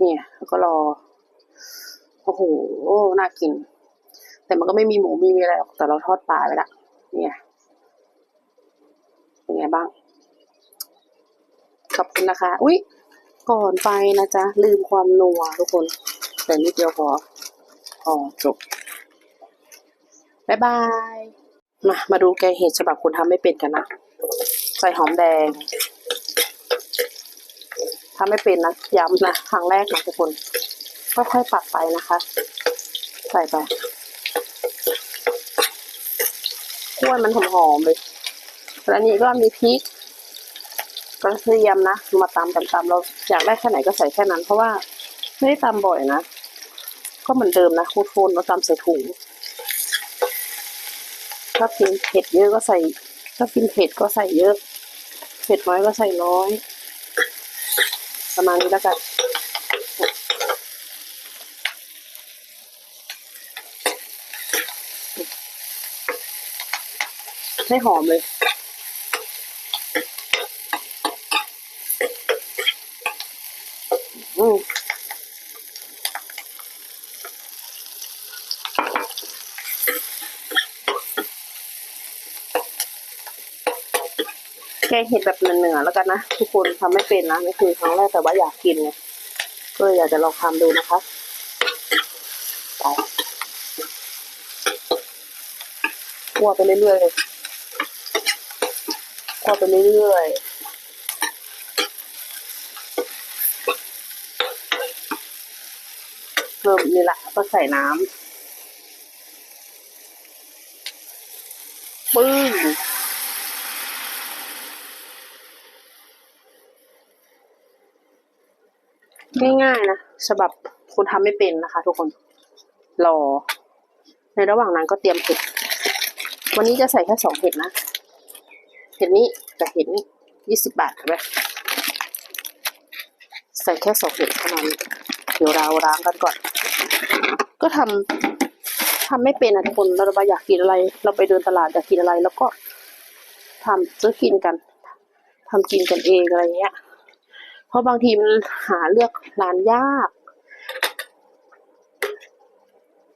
เนี่ยแล้วก็รอ โอ้โห น่ากิน แต่มันก็ไม่มีหมูมีมีอะไรหรอกแต่เราทอดปลาไปละ เนี่ย เป็นไงบ้าง ขอบคุณนะคะ อุ๊ย ก่อนไปนะจ๊ะ ลืมความนัวทุกคน แต่นิดเดียวพอพอจบ บ๊ายบาย มา มาดูแกงเห็ดฉบับคนทำไม่เป็นกันนะ ใส่หอมแดง ทำไม่เป็นนะย้ำนะครั้งแรกนะทุกคนค่อยๆปรับไปนะคะ ใส่ไปขั้วมันหอมๆเลยแล้วอันนี้ก็มีพริกกระเทียมนะมาตำตำตำเราอยากได้แค่ไหนก็ใส่แค่นั้น เพราะว่าไม่ได้ตำบ่อยนะก็เหมือนเดิมนะคูนๆเราตำใส่ถุงถ้ากินเผ็ดเยอะก็ใส่ ถ้ากินเผ็ดก็ใส่เยอะ เผ็ดน้อยก็ใส่น้อย ประมาณนี้แล้วกันให้หอมเลย อืม แกงเห็ดแบบเหนือๆแล้วกันนะทุกคนทำไม่เป็นนะนี่คือครั้งแรกแต่ว่าอยากกินไงก็เลยอยากจะลองทำดูนะคะไปคั่วไปเรื่อยๆเลยคั่วไปเรื่อยๆเริ่มนี่ละก็ใส่น้ำปึ้ง ง่ายๆนะฉบับคุณทำไม่เป็นนะคะ ทุกคนรอ ในระหว่างนั้นก็เตรียมเห็ด วันนี้จะใส่แค่สองเห็ดนะ เห็ดนี้กับเห็ดนี้ยี่สิบบาทใช่ไหมใส่แค่สองเห็ดเท่านั้นเดี๋ยวเราล้างกันก่อน ก็ทำทำไม่เป็นนะทุกคนเราอยากกินอะไร เราไปเดินตลาดอยากกินอะไร แล้วก็ทำซื้อกินกันทำกินกันเองอะไรเงี้ย เพราะบางทีมันหาเลือกร้านยาก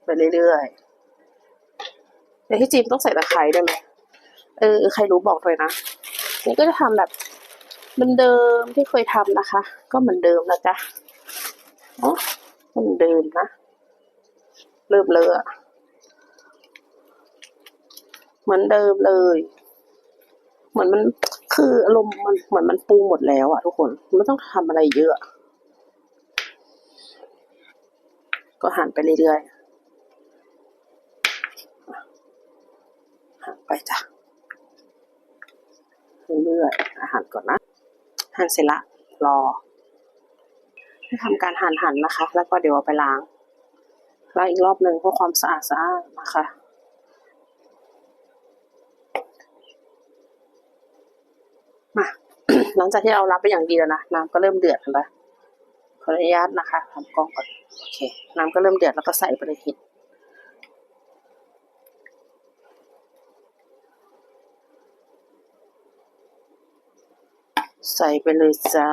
ไปเรื่อยๆแต่ที่จริงต้องใส่ตะไคร้ด้วยไหมเออใครรู้บอกเลยนะนี่ก็จะทำแบบเดิมๆที่เคยทำนะคะ ก็เหมือนเดิมนะจ๊ะเนาะเหมือนเดิมนะเริ่มเลอะเหมือนเดิมเลย เหมือนมัน คืออารมณ์มันเหมือนมันปรุงหมดแล้วอะทุกคนไม่ต้องทำอะไรเยอะ ก็หั่นไปเรื่อยๆหั่นไปจ้ะเรื่อยๆอาหารก่อนนะหั่นเสร็จละรอให้ทำการหั่นหั่นนะคะ แล้วก็เดี๋ยวเอาไปล้างล้างอีกรอบหนึ่งเพื่อความสะอาดสะอาดนะคะ มาหลังจากที่เรารับไปอย่างดีแล้วนะน้ำก็เริ่มเดือดแล้วขออนุญาตนะคะทำกล้องก่อนโอเค น้ำก็เริ่มเดือดแล้วก็ใส่ไปเลยเห็ดใส่ไปเลยจ้า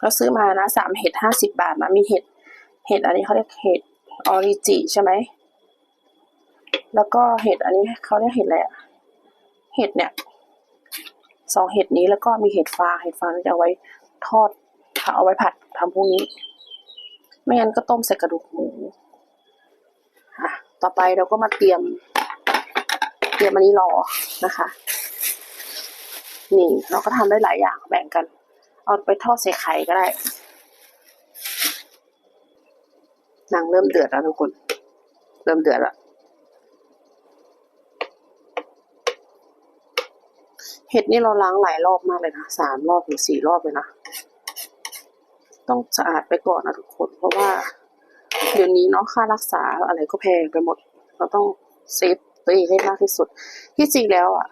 เราซื้อมานะสามเห็ดห้าสิบบาทนะมีเห็ดเห็ดอันนี้เขาเรียกเห็ดออริจิใช่ไหม แล้วก็เห็ดอันนี้เขาเรียกเห็ดอะไรอะเห็ดเนี่ยสองเห็ดนี้แล้วก็มีเห็ดฟางเห็ดฟางจะเอาไว้ทอดเอาไว้ผัดทำพวกนี้ ไม่งั้นก็ต้มใส่กระดูกหมูอะต่อไปเราก็มาเตรียม เตรียมอันนี้รอนะคะ นี่เราก็ทำได้หลายอย่างแบ่งกัน เอาไปทอดใส่ไข่ก็ได้นางเริ่มเดือดแล้วทุกคน เริ่มเดือดแล้ว เห็ดนี่เราล้างหลายรอบมากเลยนะสามรอบถึงสี่รอบเลยนะ ต้องสะอาดไปก่อนนะทุกคน เพราะว่า เดี๋ยวนี้เนาะค่ารักษาอะไรก็แพงไปหมด เราต้องเซฟตัวเองให้มากที่สุด ที่จริงแล้วอะ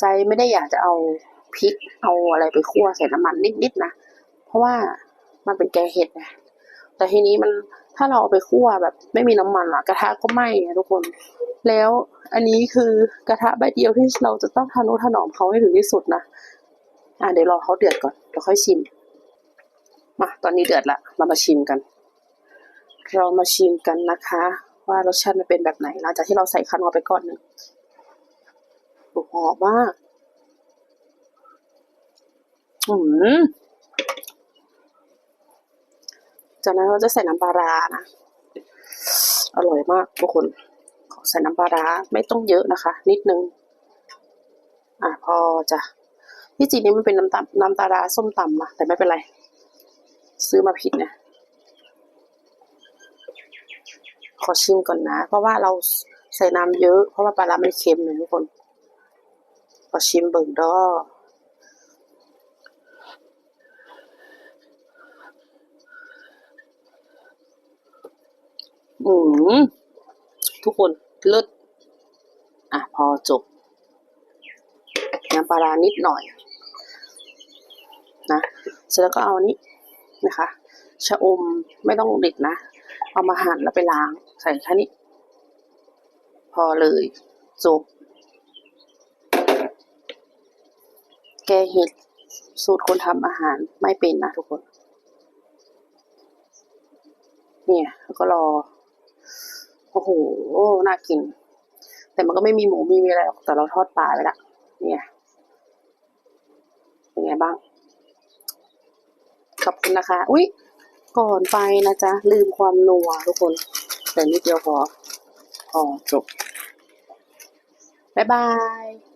ใจไม่ได้อยากจะเอาพริกเอาอะไรไปคั่วใส่น้ำมันนิดๆนะ เพราะว่ามันเป็นแกงเห็ดไง แต่ทีนี้มันถ้าเราเอาไปคั่วแบบไม่มีน้ำมันอะกระทะก็ไหม้ทุกคน แล้วอันนี้คือกระทะใบเดียวที่เราจะต้องทานุถนอมเขาให้ถึงที่สุดนะอะเดี๋ยวรอเขาเดือดก่อนเดี๋ยวค่อยชิมมาตอนนี้เดือดละเรามาชิมกัน เรามาชิมกันนะคะ ว่ารสชาติมันเป็นแบบไหนหลังจากที่เราใส่คันอไปก่อนหนึ่งหหอมมากอืม จากนั้นเราจะใส่น้ำปลาร้านะ อร่อยมากทุกคนใส่น้ำปลาร้าไม่ต้องเยอะนะคะ นิดนึง อะพอจะที่จริงนี่มันเป็นน้ำตำน้ำปลาร้าส้มตำนะแต่ไม่เป็นไร ซื้อมาผิดเนี่ยขอชิมก่อนนะ เพราะว่าเราใส่น้ำเยอะ เพราะว่าปลาร้ามันเค็มเลยทุกคน ขอชิมเบิ่งดอ อืมทุกคนเลิศอะ พอจบ น้ำปลานิดหน่อย นะ เสร็จแล้วก็เอานี้นะคะ ชะอมไม่ต้องเด็ดนะ เอามาหั่นแล้วไปล้าง ใส่แค่นี้ พอเลย จบ แกเห็ดสูตรคนทำอาหารไม่เป็นนะทุกคน เนี่ยแล้วก็รอ โอ้โห น่ากิน แต่มันก็ไม่มีหมูมีอะไรหรอกแต่เราทอดปลาไปละเนี่ยเป็นไงบ้าง ขอบคุณนะคะ อุ๊ยก่อนไปนะจ๊ะ ลืมความนัวทุกคน แต่นิดเดียวพอพอจบบ๊ายบาย